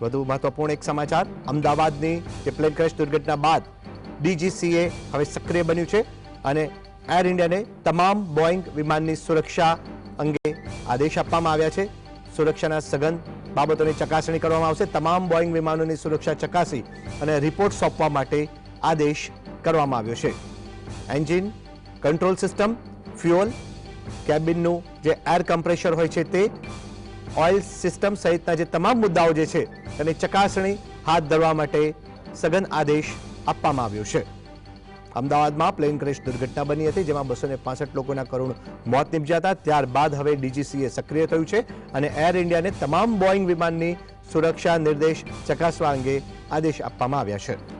બધું મહત્વપૂર્ણ એક સમાચાર અમદાવાદની જે ફ્લેન્કરેશ દુર્ઘટના બાદ DGCA હવે સક્રિય બન્યું છે અને એર ઈન્ડિયાને તમામ બોઇંગ વિમાનની સુરક્ષા અંગે આદેશ આપવા માવ્યા છે સુરક્ષાના સગંત બાબતોની ચકાસણી કરવામાં આવશે તમામ બોઇંગ વિમાનોની સુરક્ષા ચકાસી અને રિપોર્ટ સોંપવા માટે આદેશ કરવામાં આવ્યો છે એન્જિન કંટ્રોલ સિસ્ટમ ફ્યુઅલ કેબિનનો જે Air compressor હોય છે તે ઓઇલ સિસ્ટમ સહિત તાજેતરમાં જે તમામ મુદ્દાઓ જે છે અને ચકાસણી હાથ ધરવા માટે સઘન આદેશ અપામા આવ્યો છે અમદાવાદમાં પ્લેન ક્રેશ દુર્ઘટના બની હતી જેમાં 265 લોકોના કરુણ મોત નિપજાતા ત્યારબાદ હવે DGCA સક્રિય થયું છે અને એર ઈન્ડિયાને તમામ બોઇંગ વિમાનની સુરક્ષા નિર્દેશ ચકાસવા અંગે આદેશ અપામાવ્યા છે